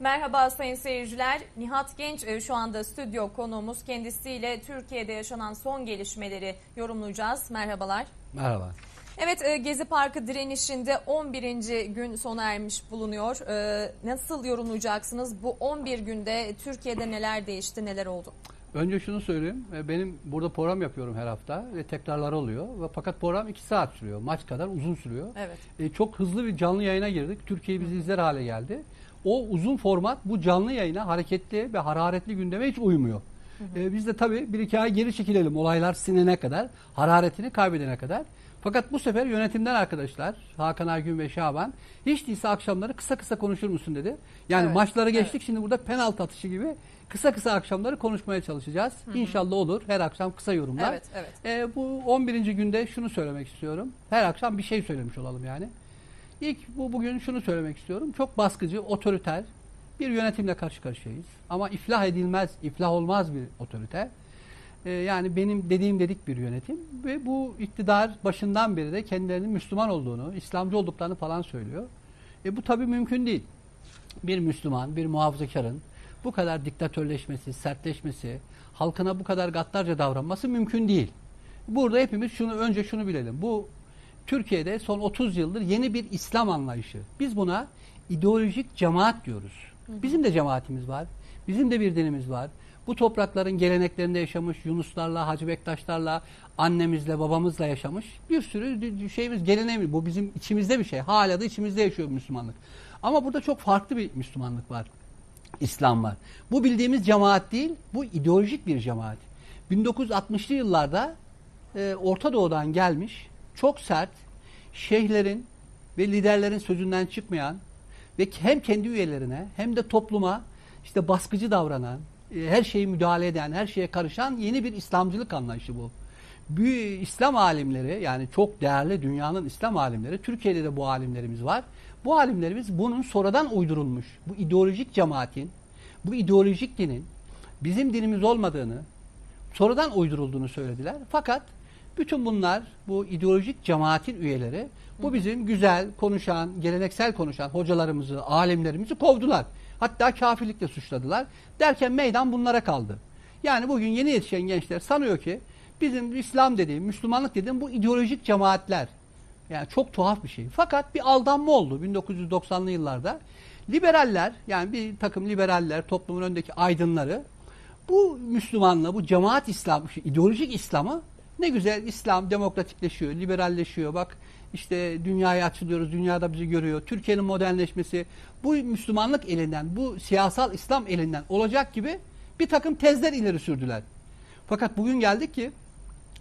Merhaba sayın seyirciler. Nihat Genç e, şu anda stüdyo konuğumuz. Kendisiyle Türkiye'de yaşanan son gelişmeleri yorumlayacağız. Merhabalar. Merhaba. Evet e, Gezi Parkı direnişinde 11. gün sona ermiş bulunuyor. E, Nasıl yorumlayacaksınız? Bu 11 günde Türkiye'de neler değişti, neler oldu? Önce şunu söyleyeyim. Benim burada program yapıyorum her hafta ve tekrarları oluyor. Ve fakat program 2 saat sürüyor. Maç kadar uzun sürüyor. Evet. E, çok hızlı bir canlı yayına girdik. Türkiye bizi izler hale geldi. O uzun format bu canlı yayına hareketli ve hararetli gündeme hiç uymuyor. E, biz de tabii bir iki ay geri çekilelim olaylar sinene kadar, hararetini kaybedene kadar. Fakat bu sefer yönetimden arkadaşlar Hakan Aygün ve Şaban hiç değilse akşamları kısa kısa konuşur musun dedi. Yani Evet, maçları geçtik evet. şimdi burada penaltı atışı gibi kısa kısa akşamları konuşmaya çalışacağız. İnşallah olur. Her akşam kısa yorumlar. Evet, evet. E, bu 11. günde şunu söylemek istiyorum. Her akşam bir şey söylemiş olalım yani. İlk bu bugün şunu söylemek istiyorum. Çok baskıcı, otoriter bir yönetimle karşı karşıyayız. Ama iflah edilmez, iflah olmaz bir otorite. E, yani benim dediğim dedik bir yönetim ve bu iktidar başından beri de kendilerinin Müslüman olduğunu, İslamcı olduklarını falan söylüyor. E, bu tabii mümkün değil. Bir Müslüman, bir muhafazakarın bu kadar diktatörleşmesi, sertleşmesi, halkına bu kadar gaddarca davranması mümkün değil. Burada hepimiz şunu önce şunu bilelim. Bu Türkiye'de son 30 yıldır yeni bir İslam anlayışı. Biz buna ideolojik cemaat diyoruz. Bizim de cemaatimiz var. Bizim de bir dinimiz var. Bu toprakların geleneklerinde yaşamış Yunuslarla, Hacı Bektaşlarla, annemizle, babamızla yaşamış bir sürü şeyimiz, geleneğimiz. Bu bizim içimizde bir şey. Hala da içimizde yaşıyor Müslümanlık. Ama burada çok farklı bir Müslümanlık var. İslam var. Bu bildiğimiz cemaat değil, bu ideolojik bir cemaat. 1960'lı yıllarda e, Orta Doğu'dan gelmiş, çok sert, şeyhlerin ve liderlerin sözünden çıkmayan ve hem kendi üyelerine hem de topluma işte baskıcı davranan, e, her şeye müdahale eden, her şeye karışan yeni bir İslamcılık anlayışı bu. Büyük İslam alimleri yani çok değerli dünyanın İslam alimleri, Türkiye'de de bu alimlerimiz var. Bu alimlerimiz bunun sonradan uydurulmuş, bu ideolojik cemaatin, bu ideolojik dinin bizim dinimiz olmadığını, sonradan uydurulduğunu söylediler. Fakat bütün bunlar bu ideolojik cemaatin üyeleri bu bizim güzel konuşan, geleneksel konuşan hocalarımızı, alimlerimizi kovdular. Hatta kafirlikle suçladılar. Derken meydan bunlara kaldı. Yani bugün yeni yetişen gençler sanıyor ki bizim İslam dediğim, Müslümanlık dediğim bu ideolojik cemaatler. Yani çok tuhaf bir şey. Fakat bir aldanma oldu 1990'lı yıllarda. Liberaller yani bir takım liberaller toplumun öndeki aydınları bu Müslümanlığı, bu cemaat İslam, ideolojik İslam'ı ne güzel İslam demokratikleşiyor, liberalleşiyor. Bak işte dünyaya açılıyoruz, dünyada bizi görüyor. Türkiye'nin modernleşmesi bu Müslümanlık elinden, bu siyasal İslam elinden olacak gibi bir takım tezler ileri sürdüler. Fakat bugün geldik ki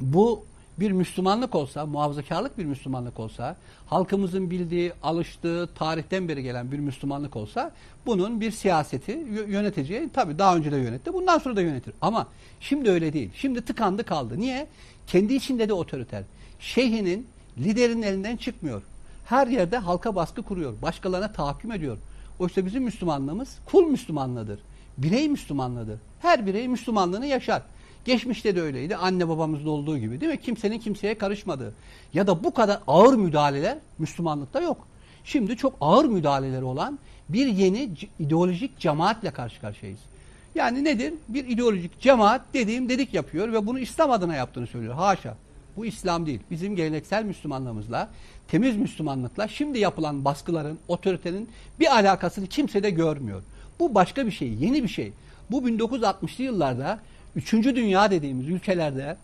bu bir Müslümanlık olsa, muhafazakarlık bir Müslümanlık olsa, halkımızın bildiği, alıştığı, tarihten beri gelen bir Müslümanlık olsa bunun bir siyaseti yö- yöneteceği tabii daha önce de yönetti. Bundan sonra da yönetir. Ama şimdi öyle değil. Şimdi tıkandı kaldı. Niye? Kendi içinde de otoriter. Şeyhinin, liderin elinden çıkmıyor. Her yerde halka baskı kuruyor. Başkalarına tahakküm ediyor. Oysa bizim Müslümanlığımız kul Müslümanlığıdır. Birey Müslümanlığıdır. Her birey Müslümanlığını yaşar. Geçmişte de öyleydi. Anne babamızda olduğu gibi değil mi? Kimsenin kimseye karışmadığı. Ya da bu kadar ağır müdahaleler Müslümanlıkta yok. Şimdi çok ağır müdahaleleri olan bir yeni ideolojik cemaatle karşı karşıyayız. Yani nedir? Bir ideolojik cemaat dediğim dedik yapıyor ve bunu İslam adına yaptığını söylüyor. Haşa. Bu İslam değil. Bizim geleneksel Müslümanlığımızla, temiz Müslümanlıkla şimdi yapılan baskıların, otoritenin bir alakasını kimse de görmüyor. Bu başka bir şey, yeni bir şey. Bu 1960'lı yıllarda 3. dünya dediğimiz ülkelerde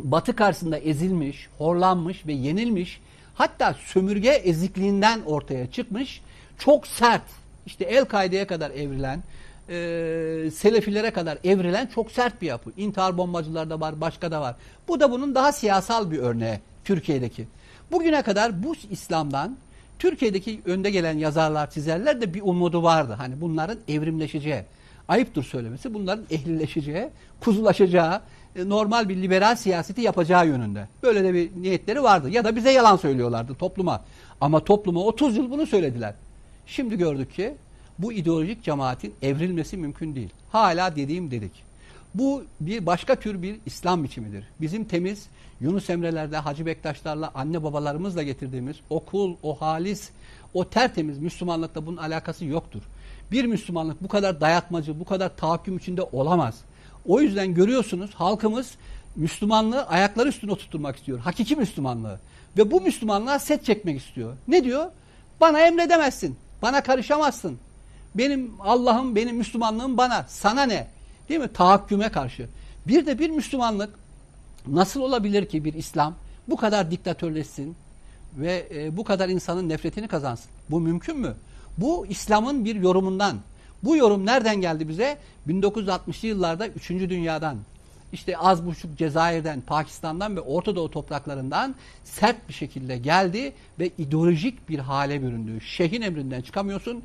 Batı karşısında ezilmiş, horlanmış ve yenilmiş, hatta sömürge ezikliğinden ortaya çıkmış, çok sert, işte El-Kaide'ye kadar evrilen, e, Selefilere kadar evrilen çok sert bir yapı. İntihar bombacılar da var, başka da var. Bu da bunun daha siyasal bir örneği Türkiye'deki. Bugüne kadar bu İslam'dan Türkiye'deki önde gelen yazarlar, çizerler de bir umudu vardı. Hani bunların evrimleşeceği. Ayıptır söylemesi. Bunların ehlileşeceği, kuzulaşacağı, e, normal bir liberal siyaseti yapacağı yönünde. Böyle de bir niyetleri vardı. Ya da bize yalan söylüyorlardı topluma. Ama topluma 30 yıl bunu söylediler. Şimdi gördük ki bu ideolojik cemaatin evrilmesi mümkün değil. Hala dediğim dedik. Bu bir başka tür bir İslam biçimidir. Bizim temiz Yunus Emre'lerde, Hacı Bektaşlarla, anne babalarımızla getirdiğimiz okul, o halis, o tertemiz Müslümanlıkla bunun alakası yoktur. Bir Müslümanlık bu kadar dayatmacı, bu kadar tahakküm içinde olamaz. O yüzden görüyorsunuz halkımız Müslümanlığı ayakları üstüne oturtmak istiyor. Hakiki Müslümanlığı. Ve bu Müslümanlığa set çekmek istiyor. Ne diyor? Bana emredemezsin. Bana karışamazsın. Benim Allah'ım, benim Müslümanlığım bana. Sana ne? Değil mi? Tahakküme karşı. Bir de bir Müslümanlık nasıl olabilir ki bir İslam bu kadar diktatörleşsin ve e, bu kadar insanın nefretini kazansın? Bu mümkün mü? Bu İslam'ın bir yorumundan. Bu yorum nereden geldi bize? 1960'lı yıllarda 3. Dünyadan. İşte az buçuk Cezayir'den, Pakistan'dan ve Orta Doğu topraklarından sert bir şekilde geldi ve ideolojik bir hale büründü. Şeyhin emrinden çıkamıyorsun,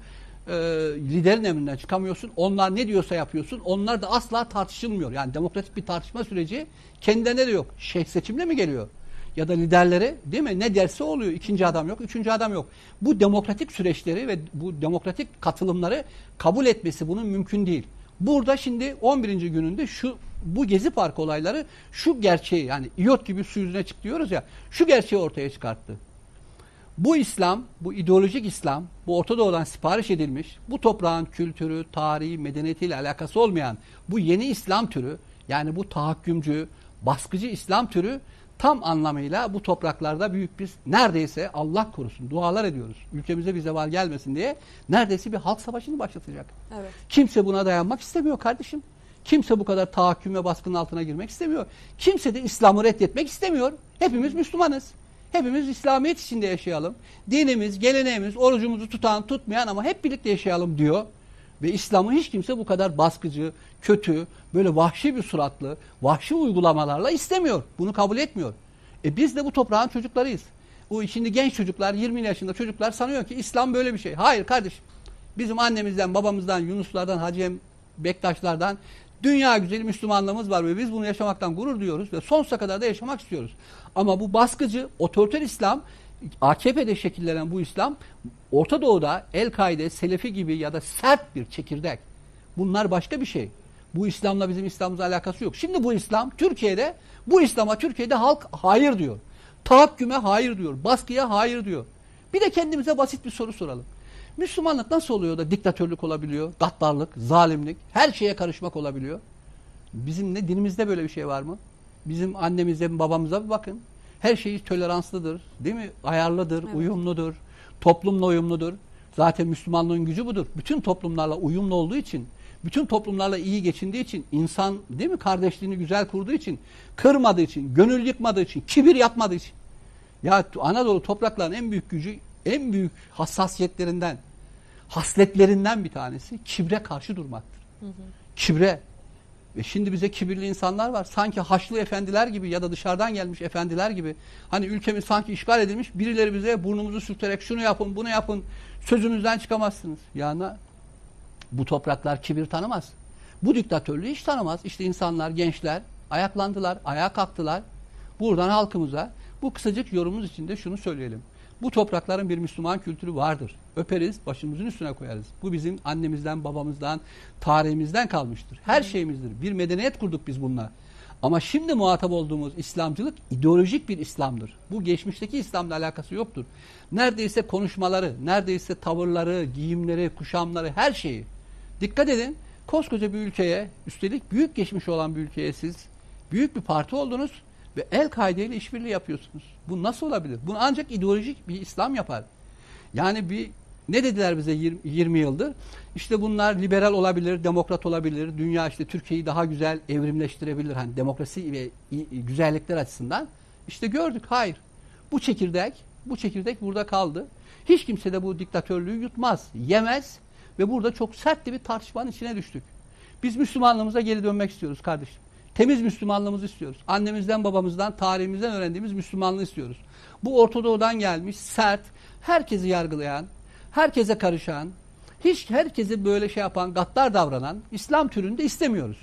e, liderin emrinden çıkamıyorsun. Onlar ne diyorsa yapıyorsun. Onlar da asla tartışılmıyor. Yani demokratik bir tartışma süreci kendilerine de yok. Şeyh seçimle mi geliyor? Ya da liderleri değil mi? Ne derse oluyor. İkinci adam yok, üçüncü adam yok. Bu demokratik süreçleri ve bu demokratik katılımları kabul etmesi bunun mümkün değil. Burada şimdi 11. gününde şu bu Gezi Parkı olayları şu gerçeği yani iyot gibi su yüzüne çık diyoruz ya şu gerçeği ortaya çıkarttı. Bu İslam, bu ideolojik İslam, bu Orta Doğu'dan sipariş edilmiş, bu toprağın kültürü, tarihi, medeniyetiyle alakası olmayan bu yeni İslam türü, yani bu tahakkümcü, baskıcı İslam türü tam anlamıyla bu topraklarda büyük bir neredeyse Allah korusun dualar ediyoruz. Ülkemize bir zeval gelmesin diye neredeyse bir halk savaşını başlatacak. Evet. Kimse buna dayanmak istemiyor kardeşim. Kimse bu kadar tahakküm ve baskının altına girmek istemiyor. Kimse de İslam'ı reddetmek istemiyor. Hepimiz Müslümanız. Hepimiz İslamiyet içinde yaşayalım. Dinimiz, geleneğimiz, orucumuzu tutan, tutmayan ama hep birlikte yaşayalım diyor. Ve İslam'ı hiç kimse bu kadar baskıcı, kötü, böyle vahşi bir suratlı, vahşi uygulamalarla istemiyor. Bunu kabul etmiyor. E biz de bu toprağın çocuklarıyız. Bu şimdi genç çocuklar, 20 yaşında çocuklar sanıyor ki İslam böyle bir şey. Hayır kardeşim. Bizim annemizden, babamızdan, Yunuslardan, Hacı Bektaşlardan dünya güzeli Müslümanlığımız var ve biz bunu yaşamaktan gurur duyuyoruz ve sonsuza kadar da yaşamak istiyoruz. Ama bu baskıcı, otoriter İslam, AKP'de şekillenen bu İslam Orta Doğu'da El-Kaide, Selefi gibi ya da sert bir çekirdek. Bunlar başka bir şey. Bu İslam'la bizim İslam'ımızla alakası yok. Şimdi bu İslam Türkiye'de, bu İslam'a Türkiye'de halk hayır diyor. Tahakküme hayır diyor. Baskıya hayır diyor. Bir de kendimize basit bir soru soralım. Müslümanlık nasıl oluyor da diktatörlük olabiliyor, gaddarlık, zalimlik, her şeye karışmak olabiliyor? Bizim ne dinimizde böyle bir şey var mı? Bizim annemize, babamıza bir bakın. Her şey toleranslıdır, değil mi? Ayarlıdır, Evet. uyumludur, toplumla uyumludur. Zaten Müslümanlığın gücü budur. Bütün toplumlarla uyumlu olduğu için, bütün toplumlarla iyi geçindiği için, insan değil mi kardeşliğini güzel kurduğu için, kırmadığı için, gönül yıkmadığı için, kibir yapmadığı için. Ya Anadolu topraklarının en büyük gücü, en büyük hassasiyetlerinden, hasletlerinden bir tanesi kibre karşı durmaktır. Kibre. Ve şimdi bize kibirli insanlar var. Sanki Haçlı efendiler gibi ya da dışarıdan gelmiş efendiler gibi. Hani ülkemiz sanki işgal edilmiş. Birileri bize burnumuzu sürterek şunu yapın, bunu yapın. Sözümüzden çıkamazsınız. Yani bu topraklar kibir tanımaz. Bu diktatörlüğü hiç tanımaz. İşte insanlar, gençler ayaklandılar, ayağa kalktılar. Buradan halkımıza bu kısacık yorumumuz içinde şunu söyleyelim. Bu toprakların bir Müslüman kültürü vardır. Öperiz, başımızın üstüne koyarız. Bu bizim annemizden, babamızdan, tarihimizden kalmıştır. Her şeyimizdir. Bir medeniyet kurduk biz bununla. Ama şimdi muhatap olduğumuz İslamcılık ideolojik bir İslam'dır. Bu geçmişteki İslam'la alakası yoktur. Neredeyse konuşmaları, neredeyse tavırları, giyimleri, kuşamları, her şeyi. Dikkat edin, koskoca bir ülkeye, üstelik büyük geçmiş olan bir ülkeye siz büyük bir parti oldunuz ve El-Kaide ile işbirliği yapıyorsunuz. Bu nasıl olabilir? Bunu ancak ideolojik bir İslam yapar. Yani bir ne dediler bize 20, 20 yıldır? İşte bunlar liberal olabilir, demokrat olabilir. Dünya işte Türkiye'yi daha güzel evrimleştirebilir. Hani demokrasi ve güzellikler açısından. İşte gördük. Hayır. Bu çekirdek, bu çekirdek burada kaldı. Hiç kimse de bu diktatörlüğü yutmaz, yemez ve burada çok sert bir tartışmanın içine düştük. Biz Müslümanlığımıza geri dönmek istiyoruz kardeşim. Temiz Müslümanlığımızı istiyoruz. Annemizden, babamızdan, tarihimizden öğrendiğimiz Müslümanlığı istiyoruz. Bu Orta Doğu'dan gelmiş, sert, herkesi yargılayan, herkese karışan, hiç herkese böyle şey yapan, gaddar davranan İslam türünü de istemiyoruz.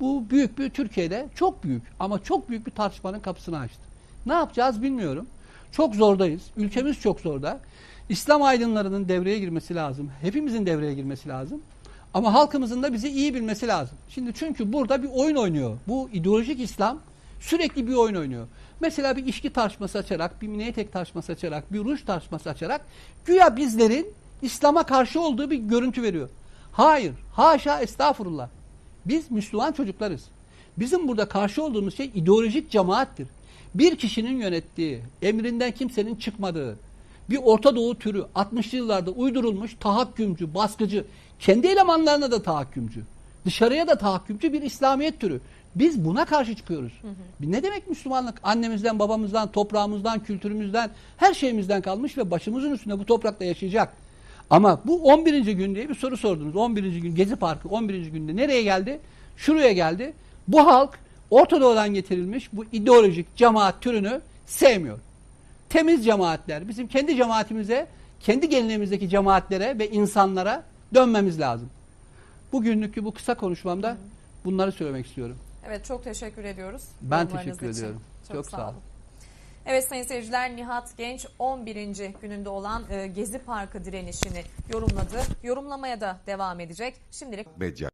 Bu büyük bir Türkiye'de çok büyük ama çok büyük bir tartışmanın kapısını açtı. Ne yapacağız bilmiyorum. Çok zordayız. Ülkemiz çok zorda. İslam aydınlarının devreye girmesi lazım. Hepimizin devreye girmesi lazım. Ama halkımızın da bizi iyi bilmesi lazım. Şimdi çünkü burada bir oyun oynuyor. Bu ideolojik İslam sürekli bir oyun oynuyor. Mesela bir içki tartışması açarak, bir mini etek tartışması açarak, bir ruj tartışması açarak güya bizlerin İslam'a karşı olduğu bir görüntü veriyor. Hayır, haşa estağfurullah. Biz Müslüman çocuklarız. Bizim burada karşı olduğumuz şey ideolojik cemaattir. Bir kişinin yönettiği, emrinden kimsenin çıkmadığı, bir Orta Doğu türü 60'lı yıllarda uydurulmuş tahakkümcü, baskıcı, kendi elemanlarına da tahakkümcü, dışarıya da tahakkümcü bir İslamiyet türü. Biz buna karşı çıkıyoruz. Ne demek Müslümanlık? Annemizden, babamızdan, toprağımızdan, kültürümüzden, her şeyimizden kalmış ve başımızın üstünde bu toprakta yaşayacak. Ama bu 11. gün diye bir soru sordunuz. 11. gün Gezi Parkı 11. günde nereye geldi? Şuraya geldi. Bu halk Orta Doğu'dan getirilmiş bu ideolojik cemaat türünü sevmiyor. Temiz cemaatler, bizim kendi cemaatimize, kendi geleneğimizdeki cemaatlere ve insanlara dönmemiz lazım. Bugünlükü bu kısa konuşmamda bunları söylemek istiyorum. Evet çok teşekkür ediyoruz. Ben teşekkür için. ediyorum. Çok sağ olun. Evet sayın seyirciler Nihat Genç 11. gününde olan e, Gezi Parkı direnişini yorumladı. Yorumlamaya da devam edecek. Şimdilik Medya.